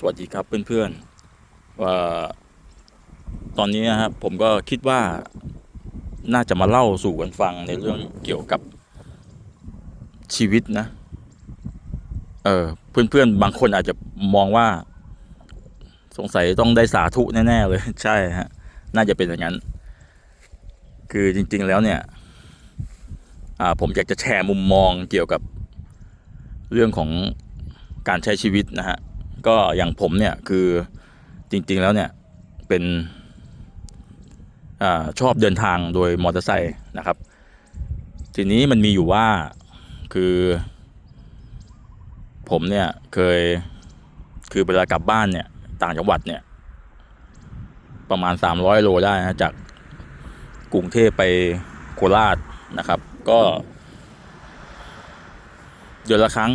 สวัสดีครับเพื่อนๆว่าตอนนี้นะครับผมก็คิดว่าน่าจะมาเล่าสู่กันฟังในเรื่องเกี่ยวกับชีวิตนะ เออเพื่อนๆ บางคนอาจจะมองว่าสงสัยต้องได้สาธุแน่ๆเลยใช่ฮะน่าจะเป็นอย่างนั้น คือจริงๆแล้วเนี่ยอ่าผมอยากจะแชร์มุมมองเกี่ยวกับเรื่องของการใช้ชีวิตนะฮะ ก็อย่างผมเนี่ยคือจริง ๆแล้วเนี่ยเป็นอชอบเดินทางโดยมอเตอร์ไซค์นะครับ ทีนี้มันมีอยู่ว่าคือ ผมเนี่ยเคยคือเวลากลับบ้านเนี่ยต่างจังหวัดเนี่ย ประมาณ 300 โลได้นะจากกรุงเทพไปโคราชนะครับ ก็เดือนละครั้ง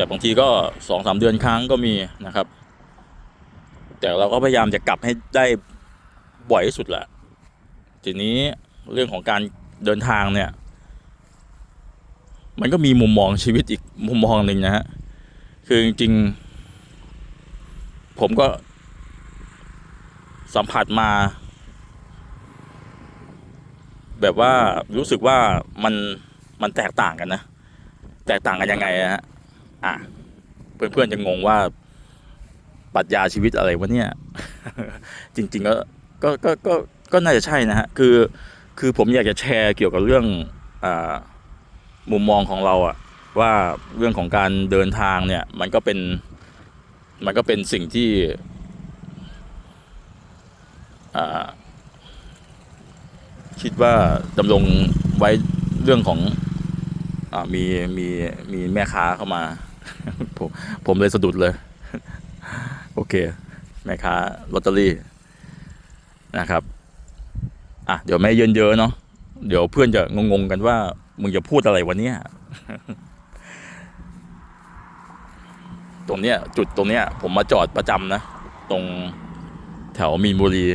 แต่บางทีก็สองสามเดือนครั้งก็มีนะครับ แต่เราก็พยายามจะกลับให้ได้บ่อยที่สุดแหละทีนี้เรื่องของการเดินทางเนี่ย มันก็มีมุมมองชีวิตอีกมุมมองหนึ่งนะฮะคือจริงๆ ผมก็สัมผัสมา แบบว่ารู้สึกว่ามันมันแตกต่างกันนะ แตกต่างกันยังไงฮะ อะเพื่อนๆจะงงว่าปรัชญาชีวิตอะไรวะเนี่ย จริง ๆ ก็ก็ก็ก็ก็น่าจะใช่นะฮะคือคือผมอยากจะแชร์เกี่ยวกับเรื่องอ่ามุมมองของเราอะว่าเรื่องของการเดินทางเนี่ยมันก็เป็นมันก็เป็นสิ่งที่คิดว่าดำรงไว้เรื่องของอมีมีมีแม่ค้าเข้ามา ผมผมเลยสะดุดเลย โอเคแม่ค้าลอตเตอรี่นะครับอะเดี๋ยวไม่เยินเยอะเนาะเดี๋ยวเพื่อนจะงงๆกันว่า มึงจะพูดอะไรวันเนี้ยตรงเนี้ย จุดตรงเนี้ย ผมมาจอดประจำนะ ตรงแถวมีนบุรี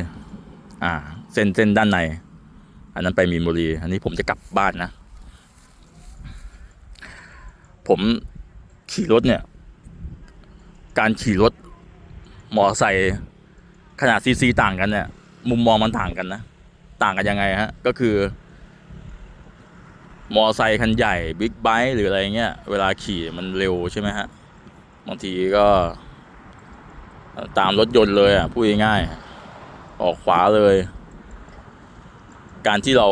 อ่า เส้นเส้นด้านใน อันนั้นไปมีนบุรี อันนี้ผมจะกลับบ้านนะ ผม ขี่รถเนี่ย การขี่รถมอไซค์ขนาดซีซีต่างกันเนี่ย มุมมองมันต่างกันนะ ต่างกันยังไงฮะ ก็คือ มอไซค์คันใหญ่บิ๊กไบค์หรืออะไรเงี้ย เวลาขี่มันเร็วใช่ไหมฮะ บางทีก็ตามรถยนต์เลยอะพูดง่ายๆออกขวาเลย การที่เรา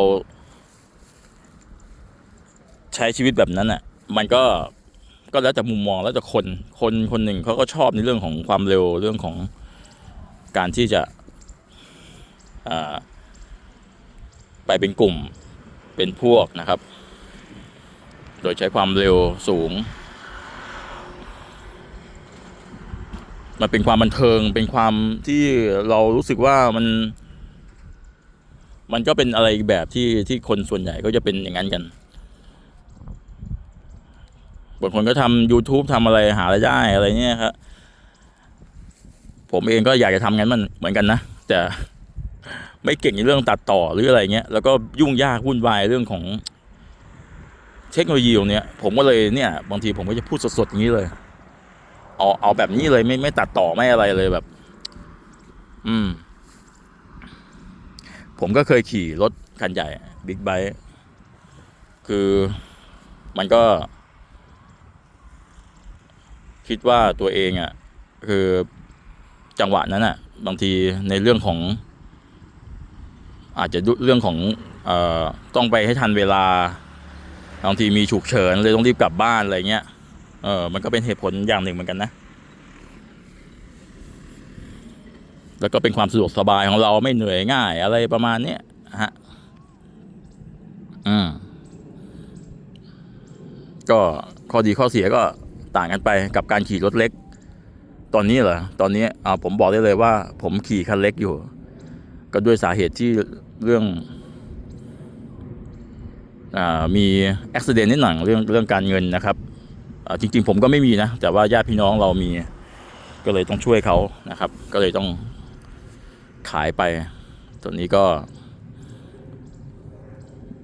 ใช้ชีวิตแบบนั้นอะ มันก็ ก็แล้วแต่มุมมองแล้วแต่คนคนคนหนึ่งเขาก็ชอบในเรื่องของความเร็วเรื่องของการที่จะไปเป็นกลุ่มเป็นพวกนะครับ โดยใช้ความเร็วสูง มันเป็นความบันเทิงเป็นความที่เรารู้สึกว่ามัน มันก็เป็นอะไรแบบที่ที่คนส่วนใหญ่ก็จะเป็นอย่างนั้นกัน บางคนก็ทำ YouTube ทำอะไรหารายได้อะไรเงี้ยครับผมเองก็อยากจะทำงั้นมันเหมือนกันนะ แต่ไม่เก่งในเรื่องตัดต่อหรืออะไรเงี้ย แล้วก็ยุ่งยากวุ่นวายเรื่องของเทคโนโลยีตรงเนี้ยผมก็เลยเนี่ย บางทีผมก็จะพูดสดๆอย่างนี้เลย เอาเอาแบบนี้เลยไม่ไม่ตัดต่อไม่อะไรเลยแบบ อืม ผมก็เคยขี่รถคันใหญ่บิ๊กไบค์คือมันก็ คิดว่าตัวเองอะ่ะคือจังหวะนั้นอะ่ะ บางทีในเรื่องของ อาจจะเรื่องของอต้องไปให้ทันเวลาบางทีมีฉุกเฉินเลยต้องรีบกลับบ้านอะไรเงี้ยเออมันก็เป็นเหตุผลอย่างหนึ่งเหมือนกันนะ แล้วก็เป็นความสะดวกสบายของเราไม่เหนื่อยง่ายอะไรประมาณเนี้ยฮะอืมก็ข้อดีข้อเสียก็ ต่างกันไปกับการขี่รถเล็ก ตอนนี้เหรอตอนนี้อ่าผมบอกได้เลยว่า ผมขี่คันเล็กอยู่ ก็ด้วยสาเหตุที่เรื่องอ่ามีอุบิเหตุนิดหน่อยเรื่องเรื่องการเงินนะครับอ่าจริง ๆ ผมก็ไม่มีนะ แต่ว่าญาติพี่น้องเรามี ก็เลยต้องช่วยเขานะครับ ก็เลยต้องขายไปตอนนี้ก็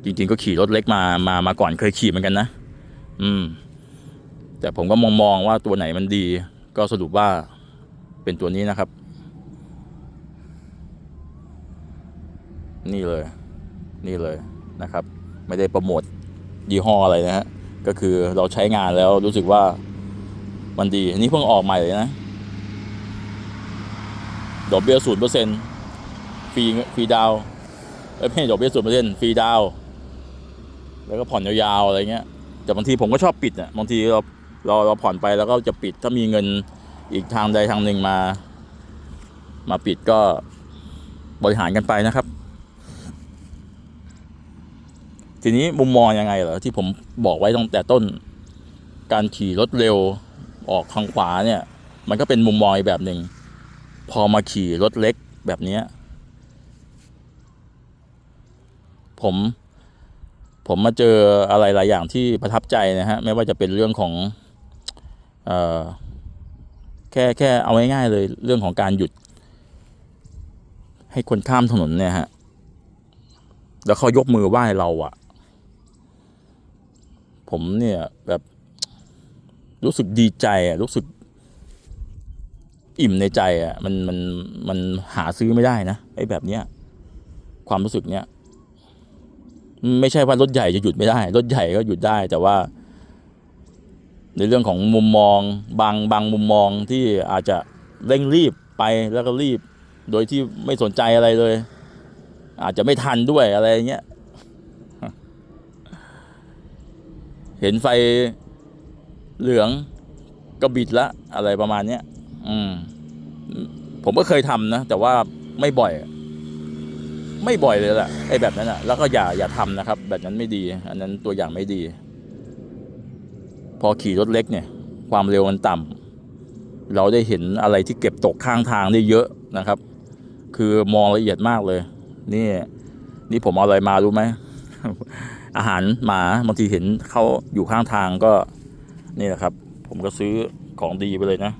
จริง ๆ ก็ขี่รถเล็กมามามาก่อนเคยขี่เหมือนกันนะ อืม แต่ผมก็มองมองว่าตัวไหนมันดี ก็สรุปว่าเป็นตัวนี้นะครับ นี่เลย นี่เลยนะครับ ไม่ได้โปรโมทยี่ห้ออะไรนะฮะก็คือเราใช้งานแล้วรู้สึกว่ามันดีอันนี้เพิ่งออกใหม่เลยนะดอกเบี้ยศูนย์เปอร์เซ็นต์ฟรีฟรีดาวเอ้ยไม่ใช่ดอกเบี้ยศูนย์เปอร์เซ็นต์ฟรีดาวแล้วก็ผ่อนยาวๆอะไรเงี้ยแต่บางทีผมก็ชอบปิดอะบางทีเรา เราเราผ่อนไปแล้วก็จะปิดถ้ามีเงินอีกทางใดทางหนึ่งมา มาปิดก็บริหารกันไปนะครับ ทีนี้มุมมองยังไงเหรอที่ผมบอกไว้ตั้งแต่ต้น การขี่รถเร็วออกทางขวาเนี่ย มันก็เป็นมุมมองอีกแบบหนึ่ง พอมาขี่รถเล็กแบบนี้ผม ผมมาเจออะไรหลายอย่างที่ประทับใจนะฮะ ไม่ว่าจะเป็นเรื่องของ แค่แค่เอาง่ายๆเลยเรื่องของการหยุด ให้คนข้ามถนนเนี่ยฮะ แล้วเขายกมือไหว้เราอะผมเนี่ยแบบรู้สึกดีใจอะรู้สึกอิ่มในใจอะมันมันมันหาซื้อไม่ได้นะไอ้แบบเนี้ยความรู้สึกเนี้ยไม่ใช่ว่ารถใหญ่จะหยุดไม่ได้ รถใหญ่ก็หยุดได้แต่ว่า ในเรื่องของมุมมองบางบางมุมมองที่อาจจะเร่งรีบไปแล้วก็รีบ โดยที่ไม่สนใจอะไรเลย อาจจะไม่ทันด้วยอะไรเงี้ยเห็นไฟเหลืองก็บิดละอะไรประมาณเนี้ยอืม ผมก็เคยทำนะ แต่ว่าไม่บ่อย ไม่บ่อยเลยแหละไอ้แบบนั้นอะ แล้วก็อย่าอย่าทำนะครับ แบบนั้นไม่ดี อันนั้นตัวอย่างไม่ดี พอขี่รถเล็กเนี่ยความเร็วมันต่ำเราได้เห็นอะไรที่เก็บตกข้างทางได้เยอะนะครับ คือมองละเอียดมากเลย นี่นี่ผมเอาอะไรมารู้ไหมอาหารหมาบางทีเห็นเขาอยู่ข้างทางก็นี่แหละครับ ผมก็ซื้อของดีไปเลยนะ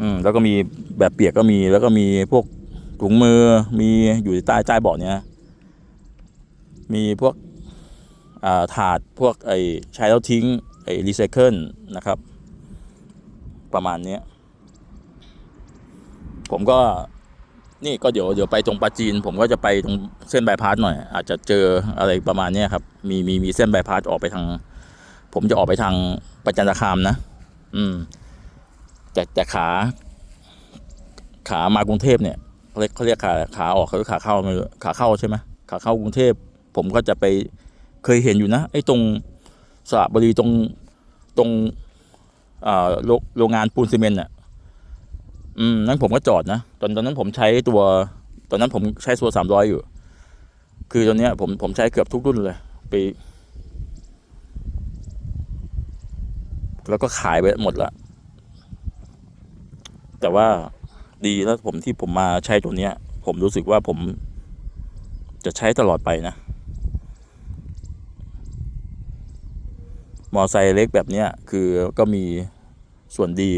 อืมแล้วก็มีแบบเปียกก็มีแล้วก็มีพวกถุงมือมีอยู่ใต้ใต้เบาะเนี้ยมีพวกอ่าถาดพวกไอ้ใช้แล้วทิ้ง รีไซเคิลนะครับ ประมาณนี้ผมก็นี่ก็เดี๋ยวเดี๋ยวไปตรงปาจีน ผมก็จะไปตรงเส้นบายพาสหน่อย อาจจะเจออะไรประมาณนี้ครับ มีมีมีเส้นบายพาสออกไปทาง ผมจะออกไปทางประจันตคามนะ อืม แต่แต่ขา ขามากรุงเทพเนี่ยเขาเรียกเขาเรียกขาขาออกเขาเรียกขาเข้าไม่ขาเข้าใช่ไหมขาเข้ากรุงเทพ ผมก็จะไปเคยเห็นอยู่นะไอ้ตรง สระบุรีตรงตรงโรงโรงงานปูนซีเมนต์อะ อืมนั้นผมก็จอดนะ ตอนตอนนั้นผมใช้ตัว ตอนนั้นผมใช้ตัวสามร้อยอยู่ คือตอนเนี้ยผมผมใช้เกือบทุกรุ่นเลยไปแล้วก็ขายไปหมดละ แต่ว่าดีแล้วผมที่ผมมาใช้ตัวเนี้ย ผมรู้สึกว่าผมจะใช้ตลอดไปนะ มอไซค์เล็กแบบเนี้ยคือก็มีส่วนดี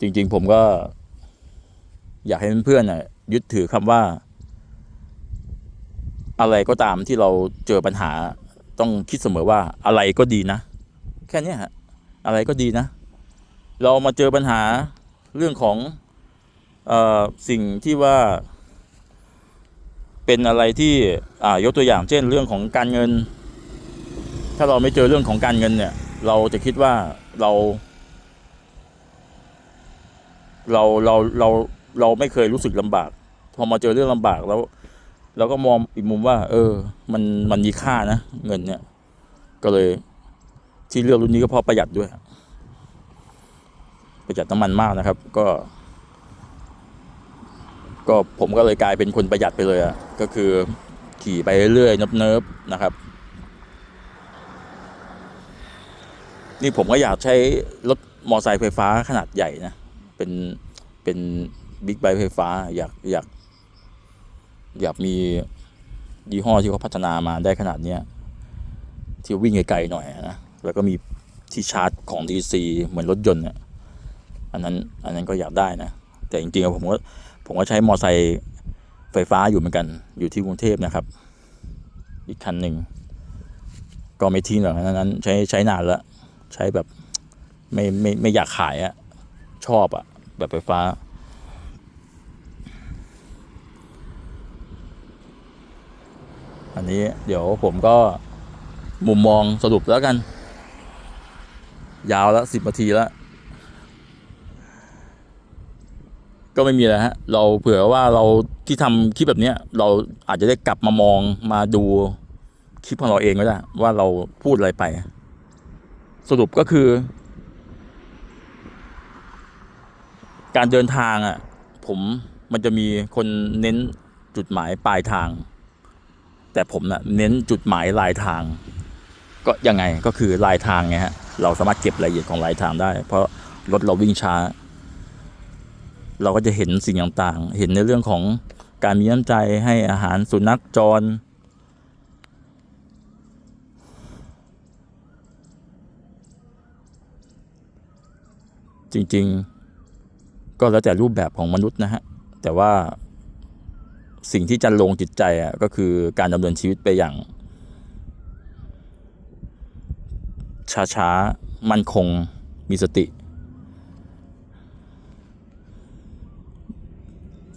จริง ๆ ผมก็ อยากให้เพื่อนๆน่ะยึดถือคำว่า อะไรก็ตามที่เราเจอปัญหาต้องคิดเสมอว่าอะไรก็ดีนะ แค่นี้ฮะอะไรก็ดีนะ เรามาเจอปัญหาเรื่องของออสิ่งที่ว่า เป็นอะไรที่ยกตัวอย่างเช่นเรื่องของการเงิน ถ้าเราไม่เจอเรื่องของการเงินเนี่ย เราจะคิดว่าเรา เราเราเราเราไม่เคยรู้สึกลำบาก พอมาเจอเรื่องลำบากแล้วเราก็มองอีกมุมว่า เออ มันมันมีค่านะเงินเนี่ย ก็เลย ที่เลือกรุ่นนี้ก็เพราะประหยัดด้วย ประหยัดน้ำมันมากนะครับ ก็ ก็ผมก็เลยกลายเป็นคนประหยัดไปเลยอะ่ะก็คือขี่ไปเรื่อยๆเนิบๆนะครับ นี่ผมก็อยากใช้รถมอไซค์ไฟฟ้าขนาดใหญ่นะ เป็นเป็นบิ๊กไบค์ไฟฟ้า อยากอยาก อยากมียี่ห้อที่เขาพัฒนามาได้ขนาดเนี้ยที่วิ่งไกลๆหน่อยนะ แล้วก็มีที่ชาร์จของ DC เหมือนรถยนต์เนี่ยอันนั้นอันนั้นก็อยากได้นะ แต่จริงๆผมก็ผมก็ใช้มอไซค์ไฟฟ้าอยู่เหมือนกัน อยู่ที่กรุงเทพนะครับ อีกคันหนึ่งก็ไม่ทิ้งหรอกอันนั้นใช้ใช้นานแล้ว ใช้แบบไม่ไม่ไม่อยากขายอะชอบอะแบบไฟฟ้า อันนี้เดี๋ยวผมก็มุมมองสรุปแล้วกัน ยาวแล้วสิบนาทีแล้ว ก็ไม่มีอะไรฮะ เราเผื่อว่าเราที่ทำคลิปแบบเนี้ยเราอาจจะได้กลับมามองมาดูคลิปของเราเองก็ได้ว่าเราพูดอะไรไป สรุปก็คือ การเดินทางอะ ผมมันจะมีคนเน้นจุดหมายปลายทาง แต่ผมน่ะเน้นจุดหมายลายทาง ก็ยังไงก็คือลายทางไงฮะเราสามารถเก็บรายละเอียดของลายทางได้ เพราะรถเราวิ่งช้า เราก็จะเห็นสิ่งต่างๆ เห็นในเรื่องของการมีน้ำใจให้อาหารสุนัขจร จริงๆ ก็แล้วแต่รูปแบบของมนุษย์นะฮะ แต่ว่าสิ่งที่จะลงจิตใจอะก็คือการดำเนินชีวิตไปอย่าง ช้าๆ มั่นคงมีสติ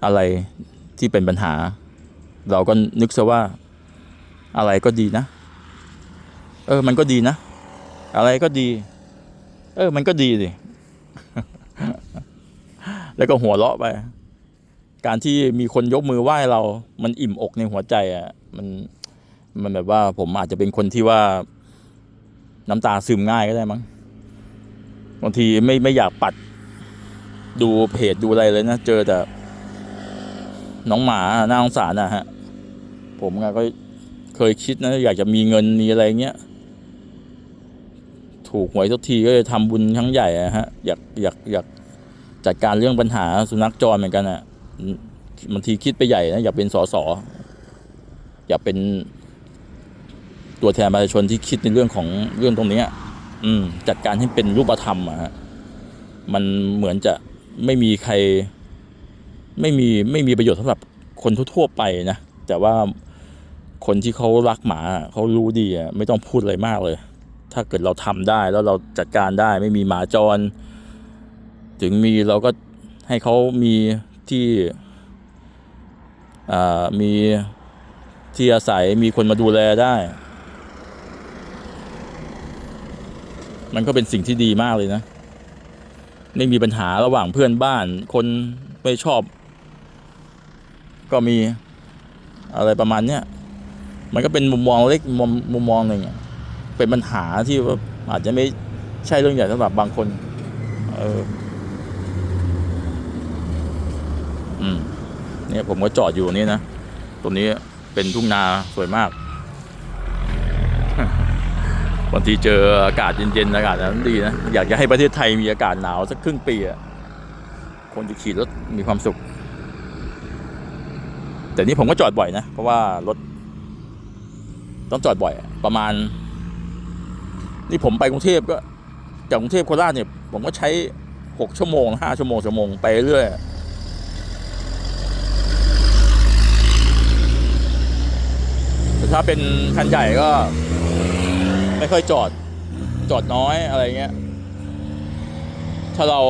อะไรที่เป็นปัญหา เราก็นึกซะว่าอะไรก็ดีนะ เออ มันก็ดีนะ อะไรก็ดี เออ มันก็ดีดิ แล้วก็หัวเราะไป การที่มีคนยกมือไหว้เรา มันอิ่มอกในหัวใจอะ มัน มันแบบว่าผมอาจจะเป็นคนที่ว่าน้ำตาซึมง่ายก็ได้มั้ง บางทีไม่ไม่อยากปัด ดูเพจดูอะไรเลยนะ เจอแต่ น้องหมาน่าสงสารนะฮะ ผมก็เคยคิดนะ อยากจะมีเงินมีอะไรเงี้ย ถูกหวยทุกทีก็จะทำบุญครั้งใหญ่อะฮะอยากอยากอยากจัดการเรื่องปัญหาสุนัขจรเหมือนกันอะบางทีคิดไปใหญ่นะอยากเป็นสสอยากเป็นตัวแทนประชาชนที่คิดในเรื่องของเรื่องตรงนี้อืม จัดการให้เป็นรูปธรรมอะฮะมันเหมือนจะไม่มีใคร ไม่มีไม่มีประโยชน์สำหรับคนทั่วๆไปนะแต่ว่าคนที่เขารักหมาเขารู้ดีอะไม่ต้องพูดอะไรมากเลย ถ้าเกิดเราทำได้แล้วเราจัดการได้ไม่มีหมาจร ถึงมีเราก็ให้เขามีที่มีที่อาศัยมีคนมาดูแลได้ มันก็เป็นสิ่งที่ดีมากเลยนะ ไม่มีปัญหาระหว่างเพื่อนบ้าน คนไม่ชอบ ก็มีอะไรประมาณเนี้ยมันก็เป็นมุมมองเล็กมุมมุมมองหนึ่ง เป็นปัญหาที่ว่าอาจจะไม่ใช่เรื่องใหญ่สำหรับบางคน เออ อืม เนี่ยผมก็จอดอยู่นี่นะ ตรงนี้เป็นทุ่งนาสวยมากบางทีเจออากาศเย็นๆ อากาศนั้นดีนะ อยากจะให้ประเทศไทยมีอากาศหนาวสักครึ่งปีอะคนจะขี่รถมีความสุข แต่นี่ผมก็จอดบ่อยนะ เพราะว่ารถต้องจอดบ่อย ประมาณ นี่ผมไปกรุงเทพก็จากกรุงเทพโคราชเนี่ย ผมก็ใช้หกชั่วโมงห้าชั่วโมงชั่วโมงไปเรื่อยแต่ถ้าเป็นคันใหญ่ก็ ไม่ค่อยจอดจอดน้อยอะไรเงี้ย ถ้าเรา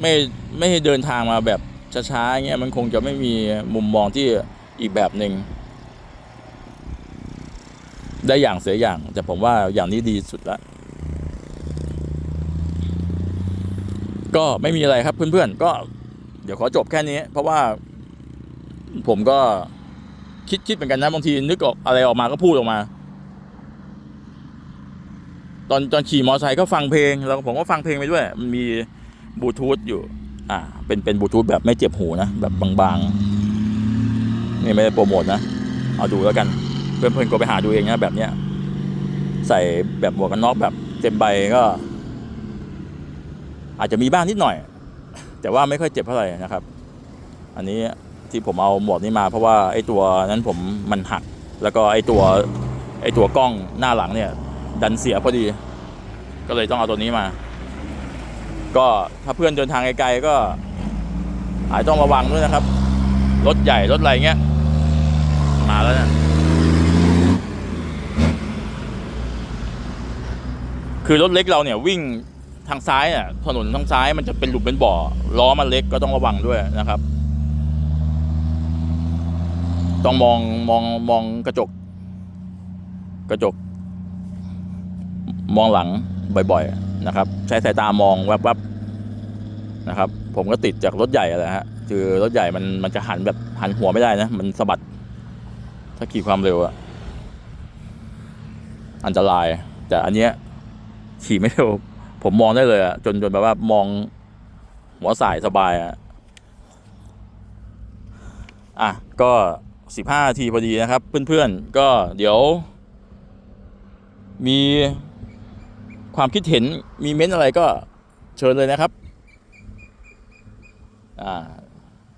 ไม่ไม่เดินทางมาแบบช้าๆเงี้ยมันคงจะไม่มีมุมมองที่อีกแบบหนึ่ง ได้อย่างเสียอย่าง แต่ผมว่าอย่างนี้ดีสุดละก็ไม่มีอะไรครับเพื่อนๆ ก็เดี๋ยวขอจบแค่นี้ เพราะว่าผมก็คิดคิดเหมือนกันนะบางทีนึกออกอะไรออกมาก็พูดออกมา ตอนตอนขี่มอเตอร์ไซค์ก็ฟังเพลง แล้วผมก็ฟังเพลงไปด้วย มันมีบลูทูธอยู่ อ่า เป็นเป็นบลูทูธแบบไม่เจ็บหูนะ แบบบางๆ นี่ไม่ได้โปรโมทนะ เอาดูแล้วกัน เพื่อนๆก็ไปหาดูเองนะแบบเนี้ยใส่แบบหมวกกันน็อกแบบเต็มใบก็ อาจจะมีบ้างนิดหน่อย แต่ว่าไม่ค่อยเจ็บเท่าไหร่นะครับ อันนี้ที่ผมเอาหมวกนี้มาเพราะว่าไอ้ตัวนั้นผมมันหัก แล้วก็ไอ้ตัวไอ้ตัวกล้องหน้าหลังเนี่ย ดันเสียพอดี ก็เลยต้องเอาตัวนี้มา ก็ถ้าเพื่อนเดินทางไกลๆก็อาจจะต้องระวังด้วยนะครับรถใหญ่รถอะไรเงี้ย มาแล้วเนี่ย คือรถเล็กเราเนี่ยวิ่งทางซ้ายอะถนนทางซ้ายมันจะเป็นหลุมเป็นบ่อล้อมันเล็กก็ต้องระวังด้วยนะครับ ต้องมองมองมองกระจก กระจก มองหลังบ่อย ๆ นะครับ ใช้สายตามองแวบๆนะครับ ผมก็ติดจากรถใหญ่อะไรฮะคือรถใหญ่มันมันจะหันแบบหันหัวไม่ได้นะ มันสะบัด ถ้าขี่ความเร็วอะอันตราย แต่อันเนี้ย ขี่ไม่เร็วผมมองได้เลยอะจนจนแบบว่ามองหัวสายสบายอะอะ ก็สิบห้าทีพอดีนะครับ เพื่อนๆ ก็เดี๋ยว มีความคิดเห็นมีเม้นอะไรก็เชิญเลยนะครับ อ่า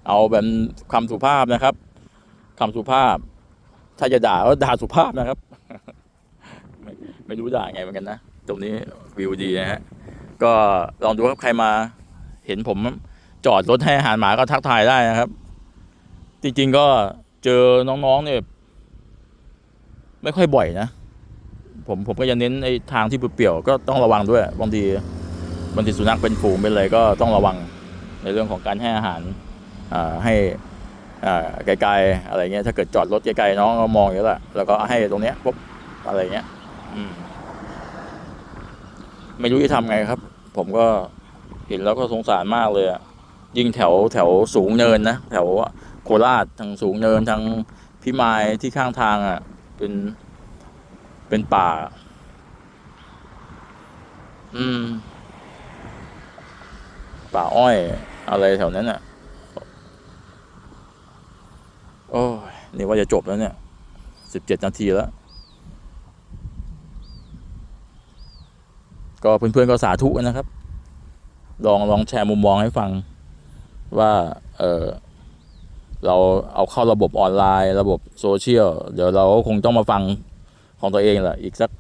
เอาแบบคำสุภาพนะครับคำสุภาพ ถ้าจะด่าก็ด่าสุภาพนะครับ ไม่ไม่รู้ด่าไงเหมือนกันนะ ตรงนี้วิวดีนะฮะก็ลองดูครับใครมา เห็นผมจอดรถให้อาหารหมาก็ทักทายได้นะครับ จริง ๆ ก็เจอน้องๆเนี่ยไม่ค่อยบ่อยนะ ผมผมก็จะเน้นไอ้ทางที่เปรี่ยวๆก็ต้องระวังด้วยบางทีบางทีสุนัขเป็นฝูงเป็นอะไรก็ต้องระวังในเรื่องของการให้อาหารให้ไกลๆอะไรเงี้ยถ้าเกิดจอดรถไกลๆน้องก็มองอย่างนี้แหละแล้วก็ให้ตรงเนี้ยปุ๊บอะไรเงี้ย อืม ไม่รู้จะทำไงครับ ผมก็เห็นแล้วก็สงสารมากเลยอะยิ่งแถวแถวสูงเนินนะแถวโคราชทางสูงเนินทางพิมายที่ข้างทางอะ เป็นเป็นป่า อืม ป่าอ้อย อะไรแถวนั้นอะ โอ้ยนี่ว่าจะจบแล้วเนี่ยสิบเจ็ดนาทีแล้ว ก็เพื่อนๆก็สาธุนะครับ ลองลองแชร์มุมมองให้ฟังว่าเออเราเอาเข้าระบบออนไลน์ระบบโซเชียลเดี๋ยวเราก็คงต้องมาฟังของตัวเองแหละอีกสัก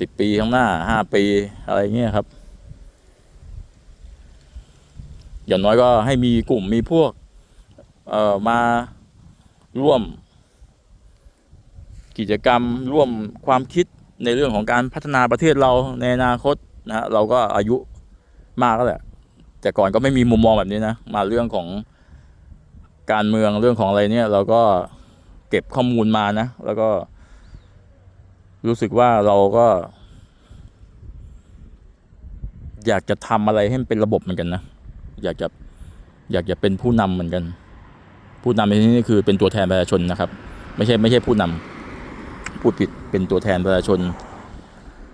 สิบปีข้างหน้าห้าปีอะไรเงี้ยครับอย่างน้อยก็ให้มีกลุ่มมีพวกเอ่อมาร่วม กิจกรรมร่วมความคิด ในเรื่องของการพัฒนาประเทศเราในอนาคตนะเราก็อายุมากแล้วแหละแต่ก่อนก็ไม่มีมุมมองแบบนี้นะมาเรื่องของการเมืองเรื่องของอะไรเนี่ยเราก็เก็บข้อมูลมานะ แล้วก็ รู้สึกว่าเราก็ อยากจะทำอะไรให้มันเป็นระบบเหมือนกันนะอยากจะอยากจะเป็นผู้นำเหมือนกัน ผู้นำในที่นี้คือเป็นตัวแทนประชาชนนะครับ ไม่ใช่ไม่ใช่ผู้นำ พูดผิดเป็นตัวแทนประชาชน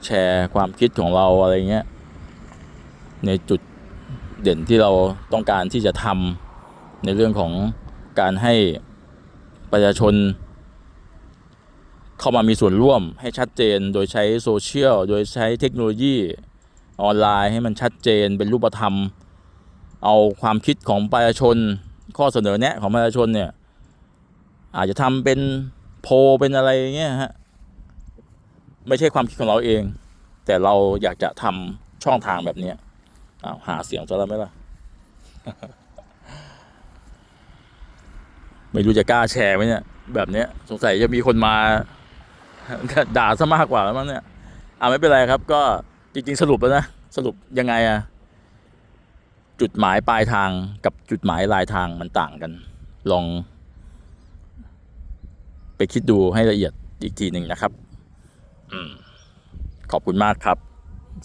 แชร์ความคิดของเราอะไรเงี้ยในจุดเด่นที่เราต้องการที่จะทำในเรื่องของการให้ประชาชน เข้ามามีส่วนร่วมให้ชัดเจน โดยใช้โซเชียลโดยใช้เทคโนโลยีออนไลน์ให้มันชัดเจนเป็นรูปธรรม เอาความคิดของประชาชน ข้อเสนอแนะของประชาชนเนี่ยอาจจะทำเป็น โพเป็นอะไรเงี้ยฮะไม่ใช่ความคิดของเราเอง แต่เราอยากจะทำช่องทางแบบเนี้ยอาหาเสียงซะแล้วไหมล่ะ ไม่รู้จะกล้าแชร์ไหมเนี่ย แบบเนี้ย สงสัยจะมีคนมา ด่าซะมากกว่าแล้วมั้งเนี่ยอ่าไม่เป็นไรครับ ก็จริง ๆ สรุปแล้วนะ สรุปยังไงอะจุดหมายปลายทางกับจุดหมายปลายทางมันต่างกัน ลอง ไปคิดดูให้ละเอียดอีกทีหนึ่งนะครับอืมขอบคุณมากครับ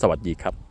สวัสดีครับ